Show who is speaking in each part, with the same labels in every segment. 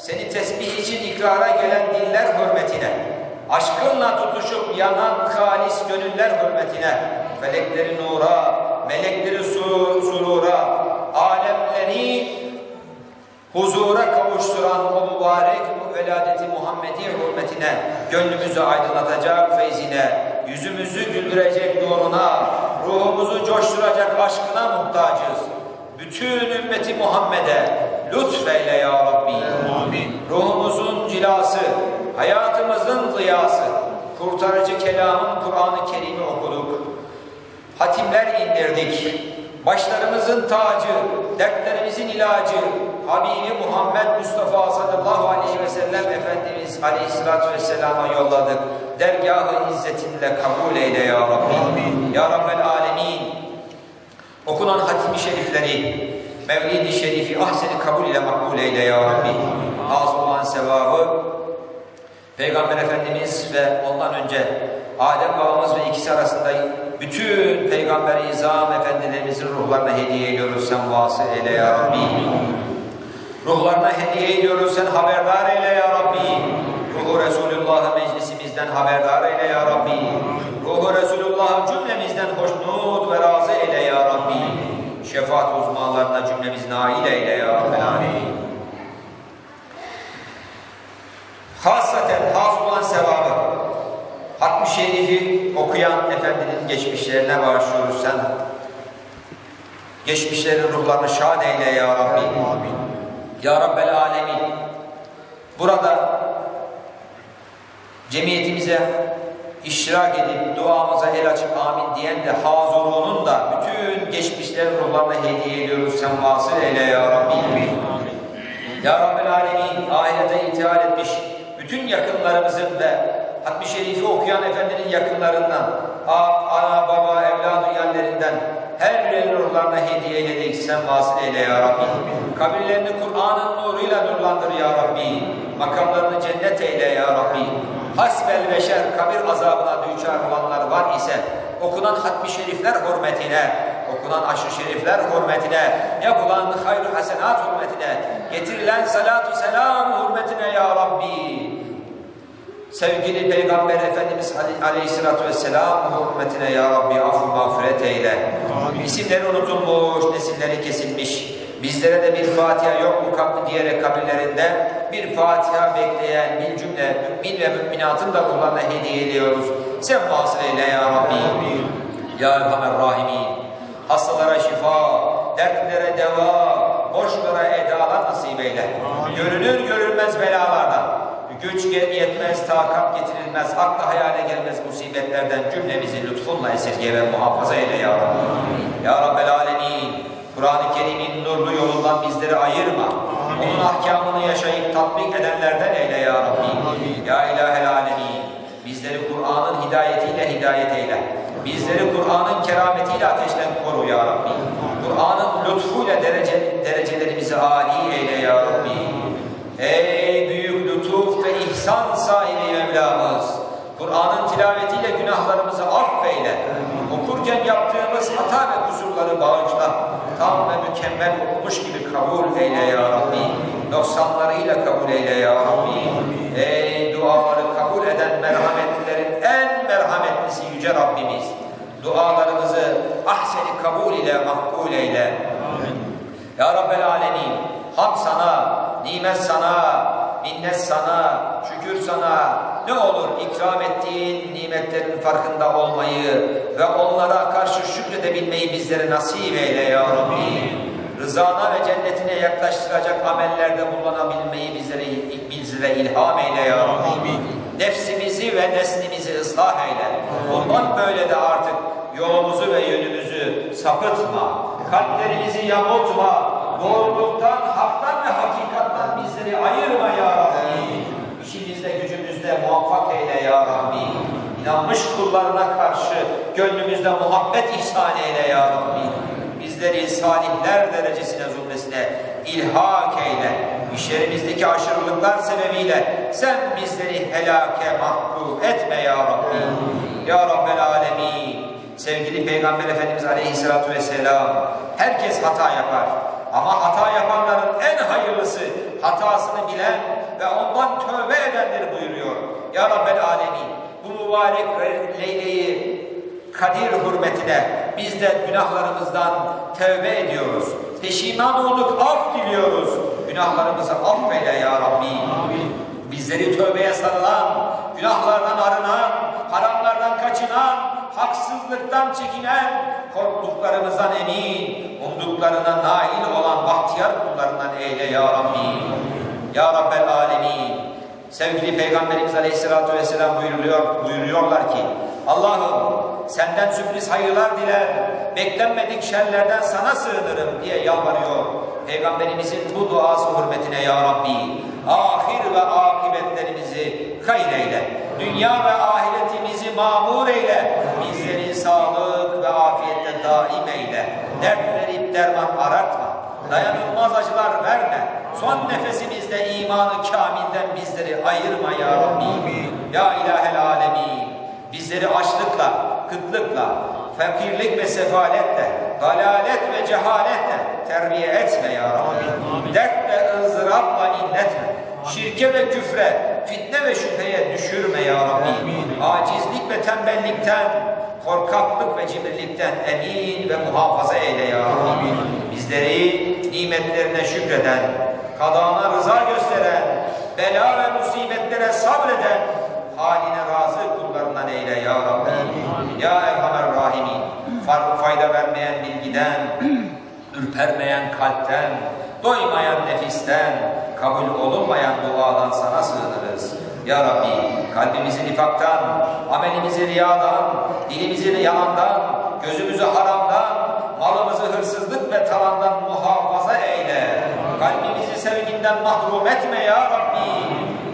Speaker 1: seni tesbih için ikrara gelen diller hürmetine, aşkınla tutuşup yanan halis gönüller hürmetine, felekleri nura, melekleri sur surura, alemleri huzura kavuşturan o mübarek veladeti Muhammedi hürmetine, gönlümüzü aydınlatacak feyzine, yüzümüzü güldürecek nuruna, ruhumuzu coşturacak aşkına muhtacız. Bütün ümmeti Muhammed'e lütfeyle ya Rabbi.
Speaker 2: Amin.
Speaker 1: Ruhumuzun cilası, hayatımızın ziyası, kurtarıcı kelamın Kur'an-ı Kerim'i okuduk. Hatimler indirdik. Başlarımızın tacı, dertlerimizin ilacı, Habibi Muhammed Mustafa sallallahu aleyhi ve sellem Efendimiz aleyhissalatü vesselama yolladık. Dergahı izzetinle kabul eyle ya Rabbi.
Speaker 2: Amin.
Speaker 1: Ya Rabbel alemin. Okunan hatimi şerifleri, Mevlid-i Şerifi ahseni kabul ile makbul eyle ya Rabbi. Az olan sevabı, Peygamber Efendimiz ve ondan önce Adem babamız ve ikisi arasında bütün Peygamber-i İzam Efendilerimizin ruhlarına hediye ediyoruz. Sen vasıl eyle ya Rabbi. Ruhlarına hediye ediyoruz. Sen haberdar eyle ya Rabbi. Ruhu Resulullah'ı meclisimizden haberdar eyle ya Rabbi. Ruhu Resulullah'ı cümlemizden hoşnut ve razı eyle ya Rabbi. Şefaat uzmanlarına cümlemiz nail eyle ya Rabbi. Hasaten has olan sevabı Hatmi Şerif'i okuyan Efendinin geçmişlerine bağışlıyoruz sen. Geçmişlerin ruhlarını şad eyle ya Rabbi.
Speaker 2: Amin.
Speaker 1: Ya Rabbel Alemin. Burada cemiyetimize iştirak edip duamıza el açıp amin diyen de hazurunun da bütün geçmişlerin ruhlarına hediye ediyoruz. Sen vasıl eyle ya Rabbi. Ya Rabbel Alemin ahirete intihar etmiş bütün yakınlarımızın ve Hatmi Şerif'i okuyan Efendinin yakınlarından, ana, baba, evladı yerlerinden her birinin ruhlarına hediye eyledik. Sen vasıl eyle ya Rabbi. Kabirlerini Kur'an'ın nuruyla nurlandır ya Rabbi. Makamlarını cennet eyle ya Rabbi. Hasbel beşer kabir azabına düçar olanlar var ise okunan hatmi şerifler hürmetine, okunan aşı şerifler hürmetine, yapılan hayır hasenat hürmetine, getirilen salatu selam hürmetine ya Rabbi. Sevgili Peygamber Efendimiz Aleyhisselatü Vesselam hürmetine ya Rabbi affı mağfiret eyle.
Speaker 2: Amin.
Speaker 1: İsimleri unutulmuş, nesilleri kesilmiş. Bizlere de bir Fatiha yok mu kapı diyerek kabirlerinde bir Fatiha bekleyen bir cümle mümin ve müminatın da ruhlarına hediye ediyoruz. Sen vasıl eyle ya Rabbi. Ya Erhamer Rahimin. Hastalara şifa, dertlere deva, borçlara edalar nasip eyle.
Speaker 2: Amin.
Speaker 1: Görünür görülmez belalardan, güç yetmez, takat getirilmez, akla hayale gelmez musibetlerden cümlemizi lütfunla esirge ve muhafaza eyle ya Rabbi. Ya Rabbel Alemin. Kur'an-ı Kerim'in nurlu yolundan bizleri ayırma. Onun ahkamını yaşayıp tatbik edenlerden eyle ya Rabbi. Ya İlahel Alemin. Bizleri Kur'an'ın hidayetiyle hidayet eyle. Bizleri Kur'an'ın kerametiyle ateşten koru ya Rabbi. Kur'an'ın lütfuyla derece, derecelerimizi âli eyle ya Rabbi. Ey büyük ihsan sahibi Mevlamız. Kur'an'ın tilavetiyle günahlarımızı affeyle. Okurken yaptığımız hata ve kusurları bağışla. Tam ve mükemmel okumuş gibi kabul eyle ya Rabbi. Noksanlarıyla kabul eyle ya Rabbi. Ey duaları kabul eden merhametlilerin en merhametlisi Yüce Rabbimiz. Dualarımızı ahseni kabul ile makbul eyle. Ya Rabbel Alemin, ham sana, nimet sana, minnet sana, şükür sana, ne olur ikram ettiğin nimetlerin farkında olmayı ve onlara karşı şükredebilmeyi bizlere nasip eyle ya Rabbi. Rızana ve cennetine yaklaştıracak amellerde bulunabilmeyi bizlere, bizlere ilham eyle ya Rabbi. Nefsimizi ve neslimizi ıslah eyle. Bundan böyle de artık yolumuzu ve yönümüzü sapıtma. Kalplerimizi yamultma. Doğruluktan, haktan ve hakikattan bizleri ayırma ya Rabbi. İşimizde, gücümüzde muvaffak eyle ya Rabbi. İnanmış kullarına karşı gönlümüzde muhabbet ihsan eyle ya Rabbi. Bizleri salihler derecesine zümresine ilhak eyle. İşlerimizdeki aşırılıklar sebebiyle sen bizleri helake mahkum etme ya Rabbi. Ya Rabbel Alemin. sevgili Peygamber Efendimiz Aleyhisselatü Vesselam herkes hata yapar. Ama hata yapanların en hayırlısı hatasını bilen ve ondan tövbe edendir buyuruyor. Ya Rabbel Alemin bu mübarek leyleyi Kadir hürmetine biz de günahlarımızdan tövbe ediyoruz. Peşiman olduk, af diliyoruz. Günahlarımızı affeyle ya Rabbi. Bizleri tövbeye sarılan, günahlardan arınan, haramlardan kaçınan, haksızlıktan çekinen, korktuklarımızdan emin, umduklarına nail olan bahtiyar kullarından eyle ya Rabbi. Ya Rabbel Alemin. Sevgili Peygamberimiz Aleyhisselatü Vesselam buyuruyor, buyuruyorlar ki Allah'ım senden sürpriz hayırlar diler, beklenmedik şerlerden sana sığınırım diye yalvarıyor. Peygamberimizin bu duası hürmetine ya Rabbi ahir ve akıbetlerimizi hayır eyle. Dünya ve ahiretimizi mamur eyle. Bizleri sağlık ve afiyette daim eyle. Dert verip derman aratma. Dayanılmaz acılar verme. Son nefesimizde imanı kamilden bizleri ayırma ya Rabbi. Ya ilahel alemin. Bizleri açlıkla, kıtlıkla, fakirlik ve sefaletle, dalalet ve cehaletle terbiye etme ya Rabbi. Dert ve ızdırapla inletme. Şirke ve küfre, fitne ve şüpheye düşürme ya Rabbi. Acizlik ve tembellikten, korkaklık ve cimrilikten emin ve muhafaza eyle ya Rabbi. Bizleri nimetlerine şükreden, kadana rıza gösteren, bela ve musibetlere sabreden, haline razı kullarından eyle ya Rabbi. Ya Erhamer Rahimin, fayda vermeyen bilgiden, ürpermeyen kalpten, doymayan nefisten, kabul olunmayan duadan sana sığınırız. Ya Rabbi kalbimizi nifaktan, amelimizi riyadan, dilimizi yalandan, gözümüzü haramdan, malımızı hırsızlık ve talandan muhafaza eyle. Kalbimizi sevginden mahrum etme ya Rabbi.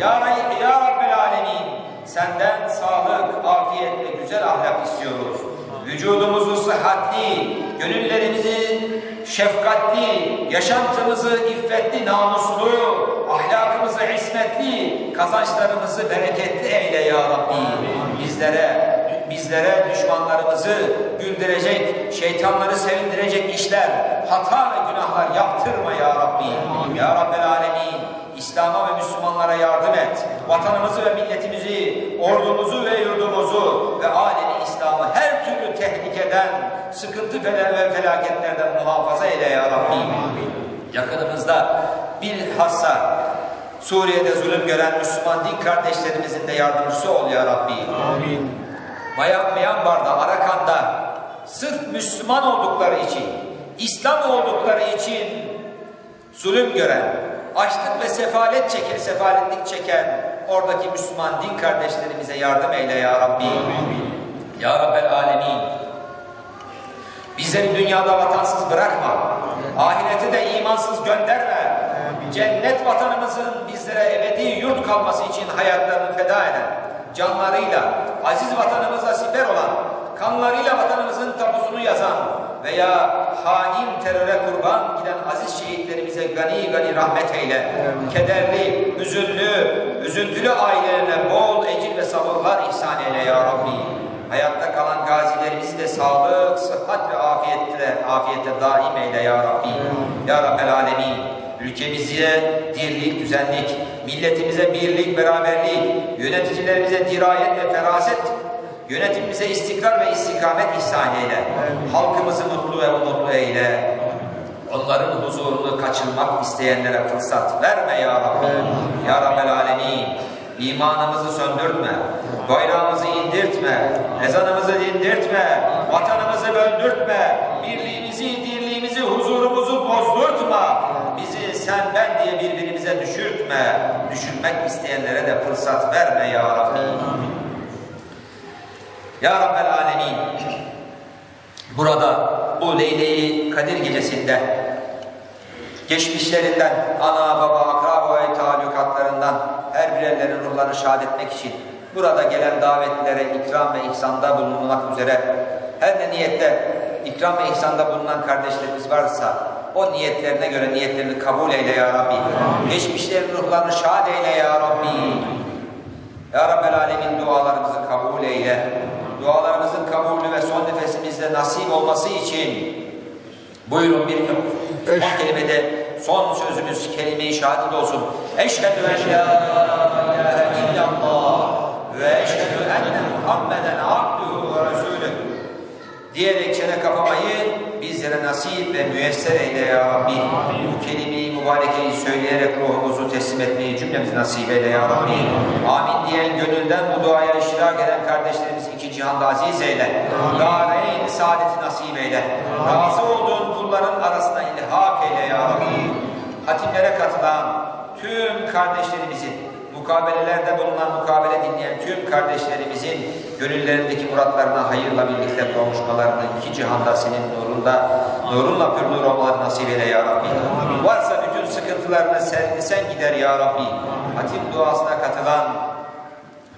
Speaker 1: Ya, Rabbi, ya Rabbel Alemin. Senden sağlık, afiyet ve güzel ahlak istiyoruz. Vücudumuzu sıhhatli, gönüllerimizi şefkatli, yaşantımızı iffetli, namuslu, ahlakımızı ismetli, kazançlarımızı bereketli eyle ya Rabbi. Bizlere bizlere düşmanlarımızı güldürecek, şeytanları sevindirecek işler, hata ve günahlar yaptırma ya Rabbi. Ya Rabbel Alemin. İslam'a ve Müslümanlara yardım et. Vatanımızı ve milletimizi, ordumuzu ve yurdumuzu ve alemi İslam'ı her türlü tehlikeden, sıkıntı ve felaketlerden muhafaza eyle ya Rabbi. Yakınımızda bilhassa Suriye'de zulüm gören Müslüman din kardeşlerimizin de yardımcısı ol ya Rabbi. Amin. Myanmar'da, Arakan'da sırf Müslüman oldukları için, İslam oldukları için zulüm gören, açlık ve sefalet çeken, sefaletlik çeken oradaki Müslüman din kardeşlerimize yardım eyle ya Rabbi. Amin. Ya Rabbel Alemin. Bizleri dünyada vatansız bırakma. Ahirete de imansız gönderme. Cennet vatanımızın bizlere ebedi yurt kalması için hayatlarını feda eden, canlarıyla, aziz vatanımıza siper olan, kanlarıyla vatanımızın tapusunu yazan veya hain teröre kurban giden aziz şehitlerimize gani gani rahmet eyle. Kederli, üzüllü, üzüntülü ailelerine bol ecil ve sabırlar ihsan eyle ya Rabbi. Hayatta kalan gazilerimizi de sağlık, sıhhat ve afiyetle, afiyette daim eyle ya Rabbi. Ya Rabbel Alemin. Ülkemize dirlik, düzenlik, milletimize birlik, beraberlik, yöneticilerimize dirayet ve feraset, yönetimimize istikrar ve istikamet ihsan eyle. Halkımızı mutlu ve umutlu eyle. Onların huzurunu kaçırmak isteyenlere fırsat verme ya Rabbi. Ya Rabbel Alemin. İmanımızı söndürtme, bayrağımızı indirtme, ezanımızı dindirtme, vatanımızı böldürtme, birliğimizi, dirliğimizi, huzurumuzu bozdurtma. Bizi sen ben diye birbirimize düşürtme. Düşürmek isteyenlere de fırsat verme ya Rabbi. Ya Rabbel Alemin. Burada bu Leyle-i Kadir gecesinde geçmişlerinden, ana, baba, akraba ve talukatlarından her birerlerin ruhlarını şahit etmek için burada gelen davetlilere ikram ve ihsanda bulunmak üzere her ne niyette ikram ve ihsanda bulunan kardeşlerimiz varsa o niyetlerine göre niyetlerini kabul eyle ya Rabbi. Geçmişlerin ruhlarını şad eyle ya Rabbi. Ya Rabbel Alemin dualarımızı kabul eyle. Dualarımızın kabulü ve son nefesimiz nasip olması için buyurun bir son kelimede son sözümüz kelime-i şehadet olsun. Eşhedü en la ilahe illallah ve eşhedü enne Muhammeden abduhu ve resulüh diyerek çene kapamayı bizlere nasip ve müyesser eyle ya Rabbi. Bu kelimeyi mübarekeyi söyleyerek ruhumuzu teslim etmeyi cümlemiz nasip eyle ya Rabbi. Amin diyen gönülden bu duaya iştirak eden kardeşlerimiz iki cihanda aziz eyle. Dareyn saadeti nasip eyle. Razı olduğun kulların arasına Hatimlere katılan tüm kardeşlerimizin mukabelelerde bulunan, mukabele dinleyen tüm kardeşlerimizin gönüllerindeki muratlarına hayırla birlikte kavuşmalarını iki cihanda senin nurunda, nurunla pür nur olmaları nasip eyle ya Rabbi. Varsa bütün sıkıntılarını sen, sen gider ya Rabbi. Hatim duasına katılan,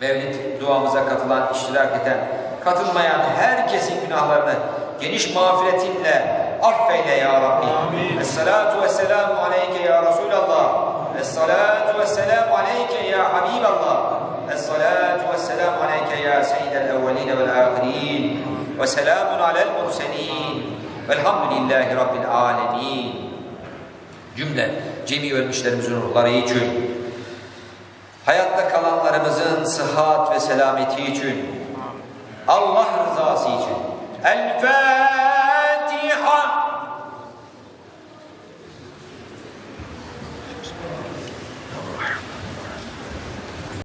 Speaker 1: Mevlid duamıza katılan, iştirak eden, katılmayan herkesin günahlarını geniş mağfiretinle affeyle ya Rabbi. Esselatu vesselamu aleyke ya Resulallah. Esselatu vesselamu aleyke ya Habiballah. Esselatu vesselamu aleyke ya Seyyidel evveline vel ahirin. Ve selamun alel murselin. Velhamdülillahi Rabbil alemin. Cümle cemi ölmüşlerimizin ruhları için hayatta kalanlarımızın sıhhat ve selameti için, Allah rızası için. El Fatiha.